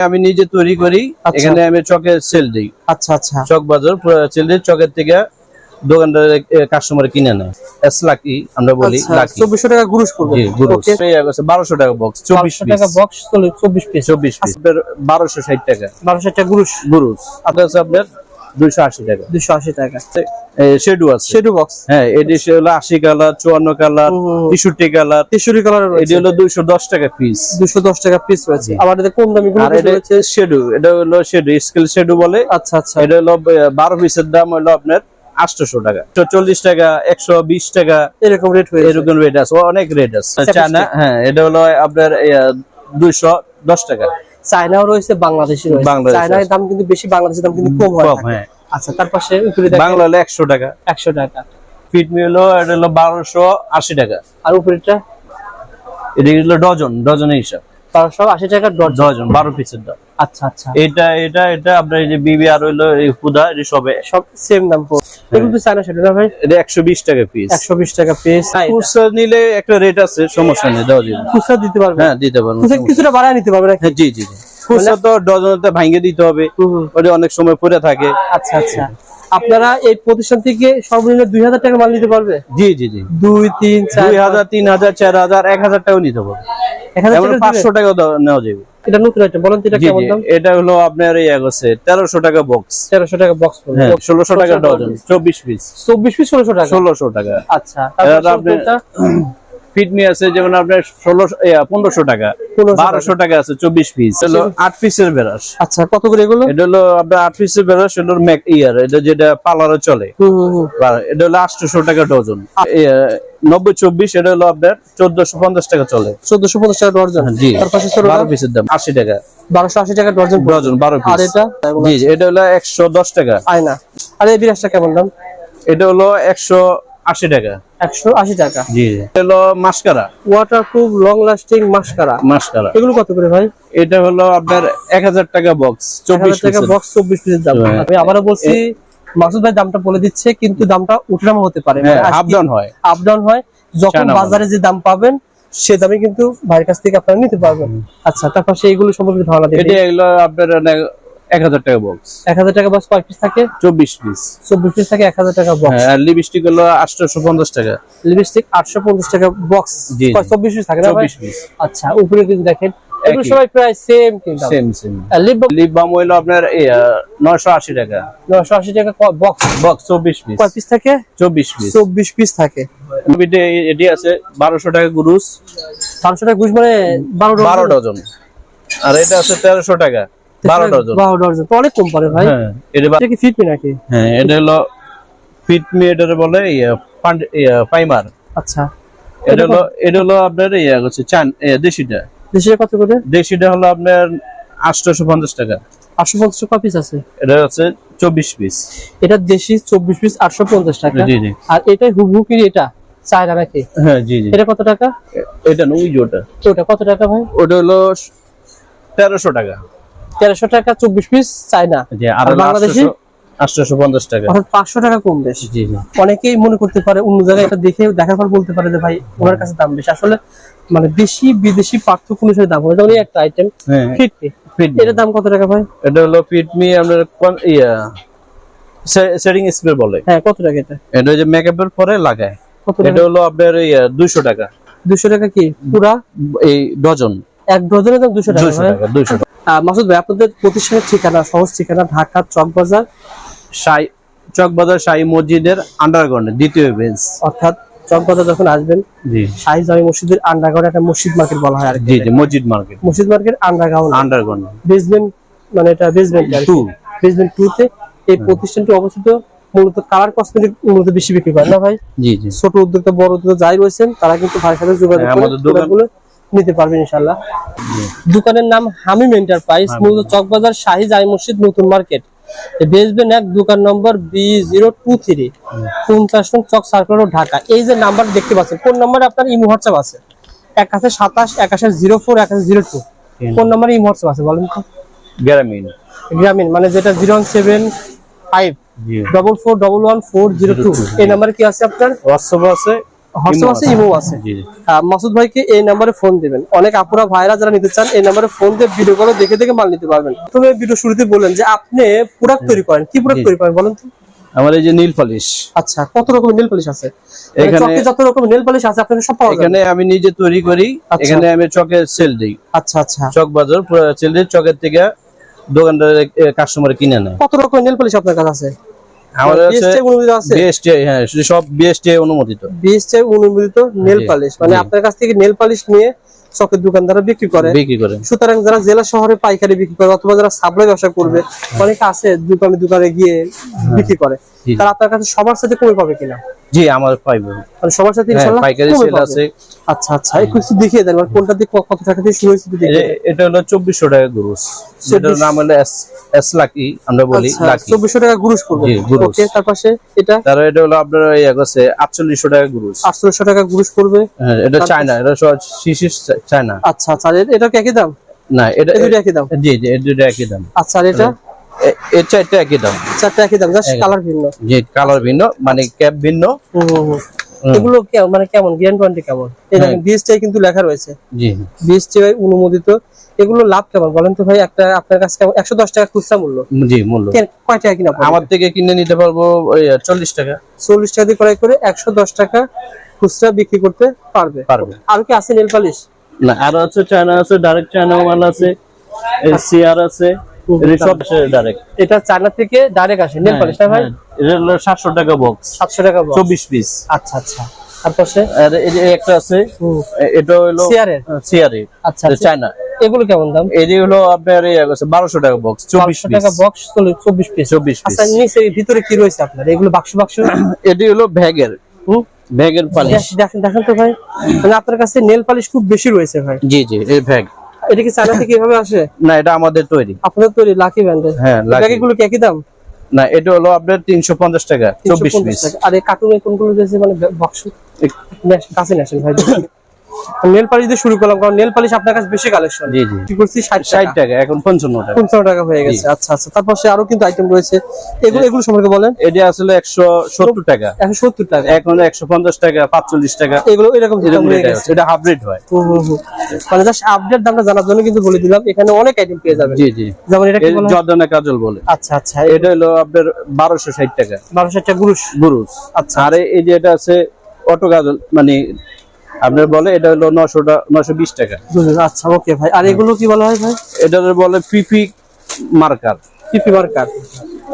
আমি নিজে তৈরি করি আচ্ছা। এখানে আমি চকের সেল দিই। আচ্ছা আচ্ছা। চক বাজার সেল দিই চকের থেকে দোকানদার কাস্টমার কিনে নেয়। এস লাকি আমরা বলি চব্বিশশো টাকা গুরুশ করব বারোশো টাকা বক্স চব্বিশ টাকা বক্স চব্বিশ পিস চব্বিশ পিস বারোশো ষাট টাকা। বারোশো টাকা গুরুশ গুরুস আপনার হচ্ছে আপনার দুইশো আশি টাকা। দুশো আশি টাকা। শেডু আছে। শেডু বক্স হ্যাঁ এটি হলো আশি কালার চুয়ান্ন কালার তেষট্টি কালার। তেষট্টি কালার এটি হলো টাকা পিস দুশো দশ টাকা পিস রয়েছে। আবার এতে কম দামি গুলো আর এটা শেডু এটা হলো শেডু স্কেল শেডু বলে। আচ্ছা আচ্ছা। এটা হলো ব- বারো পিসের দাম হলো আপনার আটশোশো টাকা। চল্লিশ টাকা একশো বিশ টাকা। এরকম রেট এরকম রেট আছে। অনেক রেট আছে। চায়না হ্যাঁ এটা হলো আপনার দুইশো দশ টাকা। চায়নাও রয়েছে বাংলাদেশি রয়েছে। চায়নার দাম কিন্তু বেশি বাংলাদেশের দাম কিন্তু কম হয়। হ্যাঁ। আচ্ছা তার পাশে উপরে দেখেন। বাংলা হলো একশো টাকা। একশো টাকা। ফিটমি হলো এটা হলো বারোশো আশি টাকা। আর উপরেটা এটা হলো ডজন ডজনের হিসাব। বারোশো আশি টাকা ডজন। ডজন বারো পিসের দাম আচ্ছা আচ্ছা। এটা এটা এটা আপনার এই যে বিবি আর হইল এই হুদা এটা সবে। সব সেম দাম এগুলো তো চায়না সেটা ভাই? এটা একশো বিশ টাকা পিস একশো বিশ টাকা পিস খুচরা নিলে একটা রেট আছে সমস্যা নেই দেওয়া যাবে। খুচরা দিতে পারবে? হ্যাঁ দিতে পারব কিছুটা বাড়ায় নিতে পারবে নাকি? হ্যাঁ জি জি জি। খুচরা তো ডজনতে ভাঙে দিতে হবে। ওটা অনেক সময় পরে থাকে। আচ্ছা আচ্ছা। আপনারা এই প্রতিষ্ঠান থেকে সর্বনিম্ন দুই হাজার টাকা মাল নিতে পারবে? জি জি জি। দুই তিন চার দুই হাজার তিন হাজার চার হাজার এক হাজার টাকাও নিতে পারবে। এক হাজার পাঁচশো টাকা নেওয়া যাবে। এটা নতুন আইটেম বলেন এটা কেমন দাম? এটা হলো আপনার এই আছে তেরোশো টাকা বক্স তেরোশো টাকা বক্স হ্যাঁ ষোলোশো টাকা ডজন চব্বিশ পিস চব্বিশ পিস ষোলোশো টাকা? ষোলোশো টাকা। আচ্ছা তারপর ফিটমি আছে যেমন আপনার ষোলোশো পনেরোশো টাকা। বারোশো টাকা আছে চব্বিশ পিস হলো আট পিসের বেরাস। আচ্ছা কত করে এগুলো? এটা হলো আপনার আট পিসের বেরাস হলো ম্যাক ইয়ার এটা যেটা পার্লারে চলে। এটা হলো আটশোশো টাকা ডজন। নব্বই চব্বিশ এটা হলো আপনার চোদ্দশো পঞ্চাশ টাকা চলে। চোদ্দশো পঞ্চাশ টাকা ডর্জন জি বারো পিসের দাম আশি টাকা। বারোশো আশি টাকা পড়বে। ডজন বারো আর পিস এটা? জি এটা হলো একশো দশ টাকা। আয়না। আর এই বিরাজটা কেমন দাম? এটা হলো একশো আশি টাকা। একশো আশি টাকা। জি হলো mascara. Waterproof long lasting mascara. Mascara. এগুলো কত করে ভাই? এটা হলো আপনার এক হাজার টাকা বক্স চব্বিশ টাকা বক্স চব্বিশ পিসের দাম। হ্যাঁ। আমি আবারও বলছি মাসুদ ভাই দামটা বলে দিচ্ছে কিন্তু দামটা উঠানামা হতে পারে। হ্যাঁ আপ ডাউন হয়। আপ ডাউন হয়। যখন বাজারে যে দাম পাবেন সে দামে কিন্তু ভাইয়ের কাছ থেকে আপনারা নিতে পারবেন। আচ্ছা তারপর সেইগুলো সম্পর্কে ধারণা দিন এটা এগুলো আপনার এক হাজার টাকা বক্স এক হাজার টাকা বক্স কয় পিস থাকে? চব্বিশ পিস চব্বিশ পিস থাকে এক হাজার টাকা বক্স হ্যাঁ আর লিপস্টিক হলো আটশোশো পঞ্চাশ টাকা। লিপস্টিক আটশো পঞ্চাশ টাকা বক্স। চব্বিশ পিস থাকে চব্বিশ পিস আচ্ছা উপরে কিন্তু দেখেন এগুলো সবাই প্রায় সেম কিন্তু। Same same lip lip balm হইল আপনার নয়শো আশি টাকা। নশো আশি টাকা বক্স বক্স চব্বিশ পিস কয় পিস থাকে? চব্বিশ পিস চব্বিশ পিস থাকে। এটি আছে বারোশো টাকা গুরুস। পাঁচশো টাকা ঘুষ মানে বারো বারো ডজন। আর এটা আছে তেরোশো টাকা। বারো ডজন। বারো ডজন। তো অনেক কম পারে ভাই। হ্যাঁ এটা কি ফিটমি নাকি? হ্যাঁ এটা হলো ফিটমি এটা বলে ইয়ে, ইয়ে, পাইমার আচ্ছা। এটা হলো এটা হলো আপনার ইয়ে হচ্ছে চান দেশিটা। কত করে? দেশিটা হলো আপনার আটশোশো পঞ্চাশ টাকা। আটশো পঞ্চাশ পিস আছে। এটা হচ্ছে চব্বিশ পিস এটা দেশি চব্বিশ পিস আটশো পঞ্চাশ টাকা। জি জি। আর এটা? চায়না নাকি? হ্যাঁ জি জি। এটা কত টাকা? এটা না ওটা। ওটা কত টাকা ভাই? ওটা হলো তেরোশো টাকা। তেরোশো টাকা চব্বিশ পিস চায়না। আর আর বাংলাদেশি? আটশোশো পঞ্চাশ টাকা। অর্থাৎ পাঁচশো টাকা কম বেশি। অনেকেই মনে করতে পারে অন্য জায়গায় এটা দেখে দেখার পর বলতে পারে যে ভাই ওনার কাছে দাম বেশি। আসলে মানে দেশি বিদেশি পার্থক্য অনুসারে দাম যেমন একটা আইটেম হ্যাঁ ফিটমি ফিটমি এটার দাম কত টাকা ভাই? এটা হলো ফিটমি আপনার ইয়া সেটিং স্প্রে বলে। হ্যাঁ কত টাকা এটা? এটা যে মেকআপের পরে লাগায়। কত এটা হলো আপনার ইয়া দুইশো টাকা। দুশো টাকা কি? পুরা? এই ডজন। এক ডজনের দাম দুশো টাকা আহ, মাসুদ ভাই আপনাদের প্রতিষ্ঠানের ঠিকানা সহজ ঠিকানা ঢাকা চক বাজার? সাই চকবাজার শাহী মসজিদের আন্ডারগ্রাউন্ডে দ্বিতীয় বেঞ্চ অর্থাৎ চক যখন আসবেন জি। শাহী জামি মসজিদের আন্ডারগ্রাউন্ড একটা মসজিদ মার্কেট বলা হয় আর জি জি মসজিদ মার্কেট। মসজিদ মার্কেট আন্ডারগ্রাউন্ড আন্ডারগ্রাউন্ড বেসমেন্ট মানে এটা বেসমেন্ট টু বেসমেন্ট টু তে এই প্রতিষ্ঠানটি অবস্থিত মূলত কালার কসমেটিক মূলত বেশি বিক্রি করে না ভাই? জি জি। ছোট উদ্যোক্তা বড় উদ্যোক্তা যাই রয়েছেন তারা কিন্তু ভাইয়ের সাথে যোগাযোগ হ্যাঁ, করে আমাদের নিতে পারবেন ইনশাল্লাহ দোকানের নাম হামিম এন্টারপ্রাইজ মূলত চকবাজার শাহী জাই মসজিদ নতুন মার্কেট। বেসবেন এক দোকান নম্বর বি জিরো টু থ্রি পঞ্চাশ নং চক সার্কেল রোড, ঢাকা। এই যে নাম্বার দেখতে পাচ্ছেন কোন নাম্বারে আপনার ইমো হোয়াটসঅ্যাপ আছে। এক আছে সাতাশ এক আছে জিরো ফোর এক আছে জিরো টু কোন নাম্বারে ইমো হোয়াটসঅ্যাপ আছে বলেন তো। গ্রামীণ। গ্রামীণ মানে যেটা zero one seven five double four double one four zero two এই নাম্বারে কি আছে আপনার? হোয়াটসঅ্যাপ আছে হোয়াটসঅ্যাপ আছে। ইমো আছে। জি জি। আহ, মাসুদ ভাইকে এই নাম্বারে ফোন দিবেন। অনেক আপুরা ভাইরা যারা নিতে চান এই নাম্বারে ফোন দিয়ে ভিডিও করে দেখে দেখে মাল নিতে পারবেন। তুমি ভিডিও শুরুতে বললেন যে আপনি প্রোডাক্ট তৈরি করেন। কি প্রোডাক্ট তৈরি করেন বলেন তো? আমার এই যে নীল পলিশ আচ্ছা কত রকমের নেল পলিশ আছে? এখানে- চকে যত রকমের নেল পলিশ আছে আপনাদের সব পাওয়া এখানে আমি নিজে তৈরি করি আচ্ছা। এখানে আমি চকে সেল দিই। আচ্ছা আচ্ছা। চক বাজার পুরো সেল দিই চকের থেকে দোকানদার কাস্টমার কিনে নেয়। কত রকমের নেল পলিশ আপনার কাছে আছে? আমাদের আছে। হ্যাঁ শুধু সব বিএসটি অনুমোদিত। বিএসটি অনুমোদিত নেল পালিশ। মানে আপনার কাছ থেকে নেল পালিশ নিয়ে চকের দোকানদাররা বিক্রি করে। বিক্রি করে। সুতরাং যারা জেলা শহরে পাইকারি বিক্রি করে অথবা যারা সাপ্লাই ব্যবসা করবে অনেকে আছে দোকানে দোকানে গিয়ে বিক্রি করে। তারা আপনার কাছে সবার সাথে কমে পাবে কিনা? জি আমার পাইব। মানে সবার সাথে হ্যাঁ ইনশাআল্লাহ পাইকারি সেল আছে। আচ্ছা আচ্ছা একটু দেখিয়ে দেন মানে কোনটা দিয়ে কত টাকা দিয়ে শুরু হয়েছে এটা হলো চব্বিশশো টাকা গ্রুস এটার নাম হলো এস এস লাকি আমরা বলি আচ্ছা লাকি চব্বিশশো টাকা গুরুষ করবে। ওকে তার পাশে এটা? তার এটা হলো আপনার এই আছে আটচল্লিশশো টাকা গ্রুস আটশোশো টাকা গুরুষ করবে। হ্যাঁ এটা চায়না এটা শিশির চায়না। আচ্ছা আচ্ছা এটা কি একই দাম? না এটা দুটো একই দাম? জি জি দুটো একই দাম। আচ্ছা আর এটা? এর চারটা একই দাম। চারটা একই দাম জাস্ট কালার ভিন্ন। যে কালার ভিন্ন মানে ক্যাপ ভিন্ন। এগুলো মানে কেমন গ্যারান্টি ওয়ারেন্টি কেমন? এই দেখেন হ্যাঁ। কিন্তু লেখা রয়েছে। জি। বিএসটিআই অনুমোদিত। এগুলো লাভ কেমন বলেন তো ভাই একটা আপনার কাছে কেমন? একশো দশ টাকা খুচরা মূল্য। জি মূল্য। কয় টাকা কিনা আমার থেকে কিনে নিতে পারব চল্লিশ টাকা। চল্লিশ টাকা দিয়ে ক্রয় করে একশো দশ টাকা খুচরা বিক্রি করতে পারবে। পারবে। আর কি আছে নেল পালিশ? না আর আছে চায়না আছে ডাইরেক্ট চায়না মাল আছে সিআর আছে সব ডাইরেক্ট এটা চায়না থেকে ডাইরেক্ট আসে নেল পালিশ না ভাই? এটা হলো সাতশো টাকা বক্স সাতশো টাকা box। চব্বিশ পিস আচ্ছা আচ্ছা। সে আর এই যে একটা আছে এটা হলো সিআরএ আচ্ছা আচ্ছা। চায়না এগুলো কেমন দাম? এটি হলো আপনার বারোশো টাকা বক্স চব্বিশ টাকা বক্স চব্বিশ পিস চব্বিশ আচ্ছা নিচে ভিতরে কি রয়েছে আপনার এগুলো বাক্স বাক্স? এটি হলো ব্যাগের? ব্যাগের পালিশ। দেখেন দেখেন তো ভাই। মানে আপনার কাছে নেল পালিশ খুব বেশি রয়েছে ভাই। জি জি এই ব্যাগ। এটা কি চায়না থেকে কীভাবে আসে? না এটা আমাদের তৈরি। আপনাদের তৈরি লাকি ব্র্যান্ডের হ্যাঁ লাকি গুলো কি একই দাম? না এটা হলো আপনার তিনশো পঞ্চাশ টাকা চব্বিশ 350 পিস। টাকা। আর এই কার্টুনে কোনগুলো রয়েছে মানে বাক্স কাছে নেছেন ভাই নেল পালিশ দিয়ে শুরু করলাম কারণ নেল পালিশ আপনার কাছে বেশি কালেকশন জি জি। কি করছি? ষাট ষাট টাকা এখন পঞ্চান্ন টাকা। পঞ্চান্ন টাকা হয়ে গেছে। আচ্ছা আচ্ছা। তারপর সে আরও কিন্তু আইটেম রয়েছে। এগুলো এগুলো সম্পর্কে বলেন। এটি আসলে একশো সত্তর টাকা। একশো সত্তর টাকা। এখন একশো পঞ্চাশ টাকা পাঁচচল্লিশ টাকা। এগুলো এরকম এরকম হয়ে গেছে। এটা হাইব্রিড হয়। হুম, হুম, হুম। মানে জাস্ট আপডেট দামটা জানার জন্য কিন্তু বলে দিলাম। এখানে অনেক আইটেম পেয়ে যাবেন। জি জি। যেমন এটা কি বলা জর্দানা কাজল বলে। আচ্ছা আচ্ছা। এটা হলো আপনার বারোশো ষাট টাকা। বারোশো একটা গুরুষ বুরুজ আচ্ছা আর এই যে এটা আছে অটো কাজল মানে আপনার বলে এটা হলো নশো বিশ টাকা। আচ্ছা ওকে ভাই। আর এগুলো কি বলা হয় ভাই? এটা বলে পিপি মার্কার। পিপি মার্কার।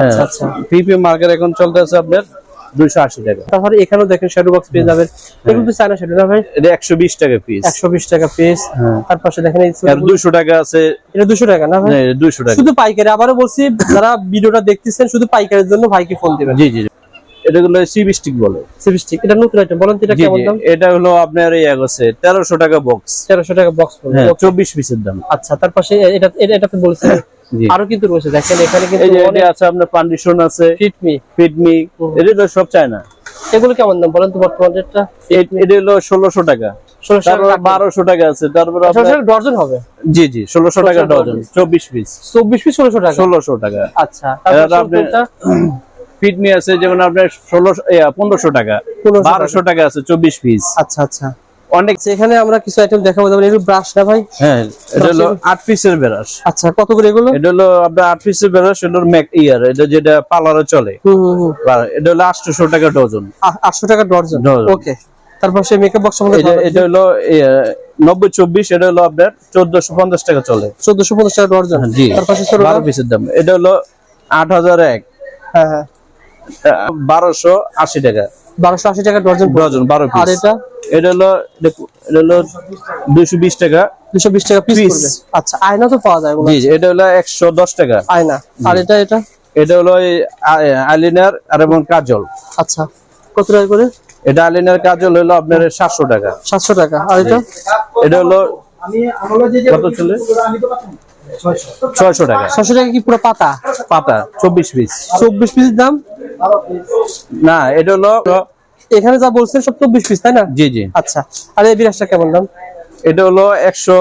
আচ্ছা আচ্ছা। পিপি মার্কার এখন চলতে আছে আপনার দুইশো আশি টাকা। তারপরে এখানেও দেখেন শ্যাডো বক্স পেয়ে যাবেন। এগুলো তো চায়না শ্যাডো না ভাই? এটা একশো বিশ টাকা পিস একশো বিশ টাকা পিস হ্যাঁ। তার পাশে দেখেন দুইশো টাকা আছে। এটা দুশো টাকা না ভাই? দুইশো টাকা। শুধু পাইকারি। আবারও বলছি যারা ভিডিওটা দেখতেছেন শুধু পাইকারের জন্য ভাইকে ফোন দিবেন। জি জি। এটা হলো সিবিস্টিক বলে। সিবিস্টিক এটা নতুন আইটেম বলেন তো এটা কেমন দাম? এটা হলো আপনার এই টাকা বক্স তেরোশো টাকা বক্স পড়বে হ্যাঁ Okay, চব্বিশ পিসের দাম। আচ্ছা তার পাশে এটা এটা এটাতে বলছেন। আরও কিন্তু রয়েছে দেখেন এখানে কিন্তু আছে আপনার পান্ডিশন আছে ফিটমি ফিডমি এটা তো সব চায় না এগুলো কেমন দাম বলেন তো বর্তমান রেটটা এটা হলো ষোলোশো টাকা। ষোলোশো তারপর টাকা বারোশো টাকা আছে তারপর আপনার ডর্জন হবে? জি জি ষোলোশো টাকা 1600 ডজন চব্বিশ পিস চব্বিশ পিস ষোলোশো টাকা? ষোলোশো টাকা। আচ্ছা তারপর এবার ফিডমি আছে যেমন আপনার ষোলোশো পনেরোশো টাকা। 1500 বারোশো টাকা আছে চব্বিশ পিস আচ্ছা আচ্ছা। অনেক আচ্ছা, এখানে আমরা কিছু আইটেম দেখাবো যেমন এগুলো ব্রাশ না ভাই? হ্যাঁ এটা হলো আট পিসের বেরাস আচ্ছা কত করে এগুলো? এটা হলো আপনার পিসের এটা ম্যাক ইয়ার এটা যেটা পার্লারে চলে। হুম এটা হলো আটশোশো টাকা ডজন আ- আটশো টাকা ডজন। ওকে তারপর সে মেকআপ বক্স এটা আমাদের এটা হলো নব্বই চব্বিশ এটা হলো আপনার চোদ্দশো পঞ্চাশ টাকা চলে। চোদ্দশো পঞ্চাশ টাকা ডর্জন জি। তার পাশে ছোট বারো পিসের দাম। এটা হলো আট হাজার এক। হ্যাঁ হ্যাঁ। বারোশো আশি টাকা। বারোশো আশি টাকা পড়বে। ডজন বারো আর এটা? এটা হলো এটা- হলো দুইশো বিশ টাকা। দুশো বিশ টাকা পিস। আচ্ছা আয়না তো পাওয়া যায় জি এটা হলো একশো দশ টাকা। আয়না। আর এটা এটা? এটা হলো আলিনার আর এবং কাজল। আচ্ছা কত টাকা করে? এটা আলিনার কাজল হলো আপনার সাতশো টাকা। সাতশো টাকা। আর এটা? এটা হলো কত চলে? ছয়শো টাকা। ছশো টাকা কি পুরো পাতা? পাতা চব্বিশ পিস। চব্বিশ পিসের দাম? না এটা হলো এখানে যা বলছেন সব চব্বিশ পিস তাই না? জি জি। আচ্ছা আর এই বিরাজটা কেমন দাম? এটা হলো একশো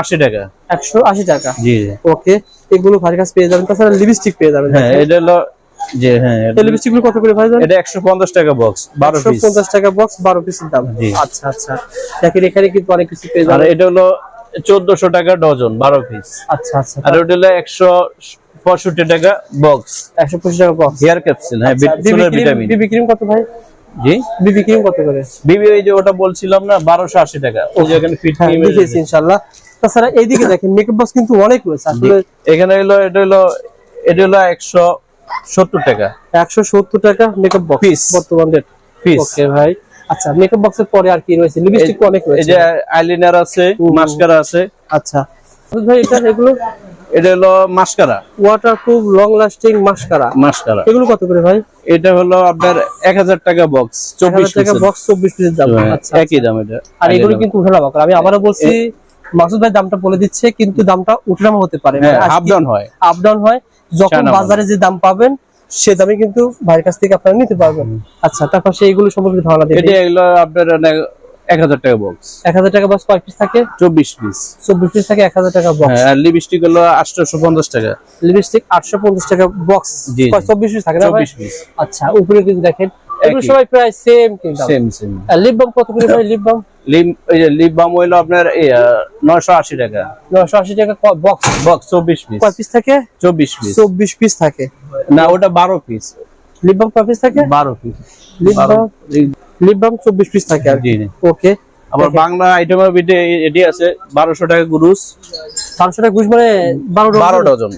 আশি টাকা। একশো আশি টাকা? জি জি। ওকে এগুলো ভারী কাজ পেয়ে যাবেন তাছাড়া লিপস্টিক পেয়ে যাবেন হ্যাঁ এটা হলো যে হ্যাঁ লিপস্টিকগুলো কত করে ভাই এটা একশো পঞ্চাশ টাকা বক্স বারো পিস পঞ্চাশ টাকা বক্স বারো পিসের দাম। জি। আচ্ছা আচ্ছা। দেখেন এখানে কিন্তু অনেক কিছু পেয়ে আর যাবেন। এটা হলো চোদ্দশো টাকা ডজন বারো পিস আচ্ছা আচ্ছা। আর ওটা হলো একশো পঁয়ষট্টি টাকা বক্স একশো পঁচিশ টাকা বক্স হেয়ার ক্যাপসুল হ্যাঁ ভিটামিন বিবি ক্রিম কত ভাই? জি? বিবি ক্রিম কত করে? বিবি যে ওটা বলছিলাম না বারোশো আশি টাকা। ওই যে এখানে ফিট হ্যাঁ দেখেছি ইনশাল্লাহ তাছাড়া এইদিকে দেখেন মেকআপ বক্স কিন্তু অনেক রয়েছে। আসলে এখানে হলো এটা হলো এটা হলো একশো সত্তর টাকা। একশো সত্তর টাকা মেকআপ বক্স. বর্তমান রেট পিস ওকে ভাই। আচ্ছা মেকআপ বক্সের পরে আর কি রয়েছে? লিপস্টিক অনেক রয়েছে। এই যে আইলাইনার আছে মাস্কারা আছে। আচ্ছা। ভাই এটা এগুলো? এটা হলো mascara waterproof long lasting mascara mascara এগুলো কত করে ভাই? এটা হলো আপনার এক হাজার টাকা বক্স চব্বিশ চব্বিশ টাকা বক্স চব্বিশ পিসের দাম। আচ্ছা একই দাম এটা। আর এগুলো কিন্তু উঠানামা করে আমি আবারও বলছি মাসুদ ভাই দামটা বলে দিচ্ছে কিন্তু দামটা উঠানামা হতে পারে। হ্যাঁ আপ ডাউন হয়। আপ ডাউন হয়। যখন বাজারে। যে দাম পাবেন সে দামে কিন্তু ভাইয়ের কাছ থেকে আপনারা নিতে পারবেন। আচ্ছা তারপর সেই এইগুলো সম্পর্কে ধারণা দেবেন এটা এগুলো আপনার এক হাজার টাকা বক্স এক হাজার টাকা বক্স কয় পিস থাকে? চব্বিশ পিস চব্বিশ পিস থাকে এক হাজার টাকা বক্স হ্যাঁ আর লিপস্টিক হলো পঞ্চাশ টাকা। লিপস্টিক আটশো পঞ্চাশ টাকা বক্স। চব্বিশ পিস থাকে না চব্বিশ পিস আচ্ছা উপরে কিন্তু দেখেন এগুলো। সবাই প্রায় সেম কিন্তু। সেম সেম লিপ বাম কত করে লিপ বাম লিপ বাম হইল আপনার টাকা। টাকা বক্স বক্স চব্বিশ পিস কয় পিস থাকে? চব্বিশ পিস চব্বিশ পিস থাকে। না ওটা বারো পিস লিপ বাম কয় পিস থাকে? বারো piece lip balm lip balm চব্বিশ পিস থাকে আর জি জি। ওকে আবার বাংলা আইটেমের ভিতরে এটি আছে বারোশো টাকা গুরুস। পাঁচশো টাকা ঘুষ মানে বারো বারো ডজন।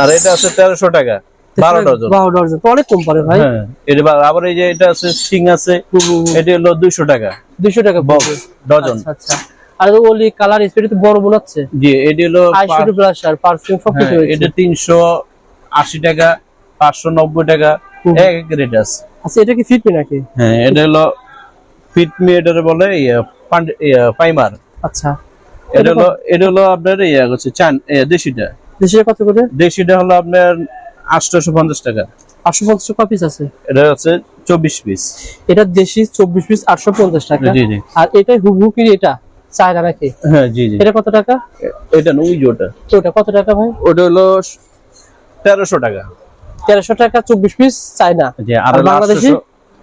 আর এটা আছে তেরোশো টাকা বারো ডজন। বারো ডজন। তো অনেক কম পড়ে ভাই। হ্যাঁ এটা আবার এই যে এটা আছে সিং আছে এটা হলো দুইশো টাকা। দুইশো টাকা বক্স ডজন আচ্ছা আচ্ছা। আর ওলি কালার স্প্রে তো বড় বোনাচ্ছে জি এটি হলো আইশ্যাডো ব্লাশ আর পারফিউম সবকিছু হ্যাঁ, রয়েছে। এটা তিনশো আশি টাকা পাঁচশো নব্বই টাকা হুম। এক রেট আছে। আচ্ছা এটা কি ফিটমি নাকি? হ্যাঁ এটা হলো ফিটমি এটা বলে ইয়ে, ইয়ে, পাইমার আচ্ছা। এটা হলো এটা হলো আপনার ইয়ে হচ্ছে চান ইয়ে, দেশিটা। দেশে কত করে? দেশিটা হলো আপনার আটশোশো পঞ্চাশ টাকা। আটশো পঞ্চাশ টাকা পিস আছে? এটা হচ্ছে চব্বিশ পিস এটা দেশি চব্বিশ পিস আটশো পঞ্চাশ টাকা। জি জি। আর এটাই হুবহু এটা? চায়না নাকি? হ্যাঁ জি জি। এটা কত টাকা? এটা না ওটা। ওটা কত টাকা ভাই? ওটা হলো তেরোশো টাকা। তেরোশো টাকা চব্বিশ পিস চায়না। আর বাংলাদেশি?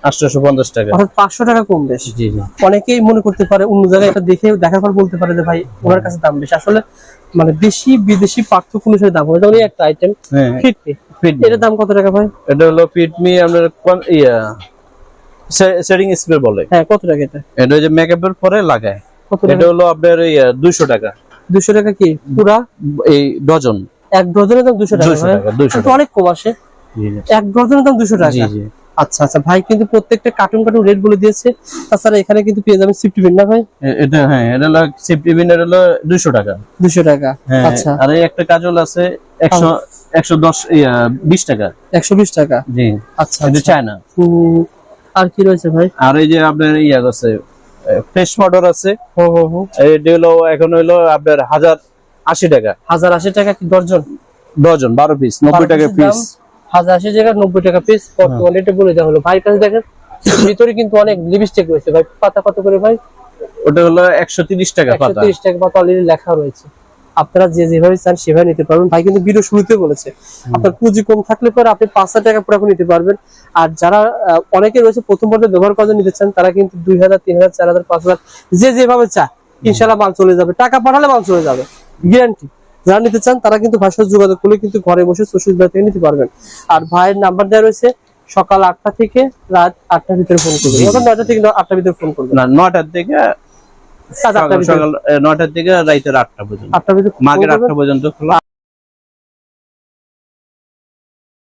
আটশোশো পঞ্চাশ টাকা। পাঁচশো টাকা কম বেশি। জি জি। অনেকেই মনে করতে পারে অন্য জায়গায় এটা দেখে দেখার পর বলতে পারে যে ভাই ওনার কাছে দাম বেশি। আসলে মানে দেশি বিদেশি পার্থক্য অনুসারে দাম হবে। যেমন একটা আইটেম হ্যাঁ ফিটমি ফিটমি এটার দাম কত টাকা ভাই? এটা হলো ফিটমি আপনার কোন- ইয়া সেটিং স্প্রে বলে। হ্যাঁ কত টাকা এটা? এটা যে মেকআপের পরে লাগায়। কত এটা হলো আপনার ইয়া দুইশো টাকা। দুশো টাকা কি? পুরা? এই ডজন। এক ডজনের দাম দুশো টাকা 200 টাকা, 200 তো অনেক কম আসে। জি জি। এক ডজনের দাম দুশো জি টাকা জি। আচ্ছা আচ্ছা। ভাই কিন্তু প্রত্যেকটা কার্টুন কার্টুন রেট বলে দিয়েছে। তাছাড়া এখানে কিন্তু পেয়ে যাবেন সিফটি বিন না ভাই? এটা হ্যাঁ এটা হলো সেফটি বিন এটা হলো দুইশো টাকা। দুশো টাকা। হ্যাঁ আচ্ছা। আর এই একটা কাজল আছে একশো একশো দশ ইয়া বিশ টাকা। একশো বিশ টাকা। জি। আচ্ছা এটা আচ্ছা। চায়না আর কি রয়েছে ভাই? আর এই যে আপনার ইয়া আছে ফ্রেশ মোটর আছে। হো হো হো। এটা হলো এখন হলো আপনার হাজার আশি টাকা। হাজার আশি টাকা কি দর্জন ডজন বারো পিস নব্বই টাকা পিস হাজার আশি নব্বই টাকা পিস বর্তমান রেটে বলে দেওয়া হলো। ভাই কাছে দেখেন ভিতরে কিন্তু অনেক লিপস্টিক রয়েছে। ভাই পাতা কত করে ভাই? ওটা হলো একশো তিরিশ টাকা একশো তিরিশ টাকা পাতা অলরেডি লেখা রয়েছে। আপনারা যে যেভাবে চান সেভাবে নিতে পারবেন। ভাই কিন্তু ভিডিও শুরুতে বলেছে আপনার পুঁজি কম থাকলে পরে আপনি পাঁচ হাজার টাকা পুরো নিতে পারবেন। আর যারা অনেকে রয়েছে প্রথম পর্যায়ে ব্যবহার করার জন্য নিতে চান তারা কিন্তু দুই হাজার তিন হাজার চার হাজার পাঁচ হাজার যে যেভাবে চায় ইনশাল্লাহ মাল চলে যাবে। টাকা পাঠালে মাল চলে যাবে। গ্যারান্টি যারা নিতে চান তারা কিন্তু ভাষা যোগাযোগ করলে কিন্তু ঘরে বসে সুশীল ভাই থেকে নিতে পারবেন। আর ভাইয়ের নাম্বার দেওয়া রয়েছে সকাল আটটা থেকে রাত আটটার ভিতরে ফোন করবেন। নয়টা থেকে আটটার ভিতরে ফোন করবেন। না নয়টার থেকে সকাল নয়টার সকাল এ, থেকে রাইতের আটটা পর্যন্ত। আটটা ভিতরে phone মাঘের আটটা পর্যন্ত খোলা।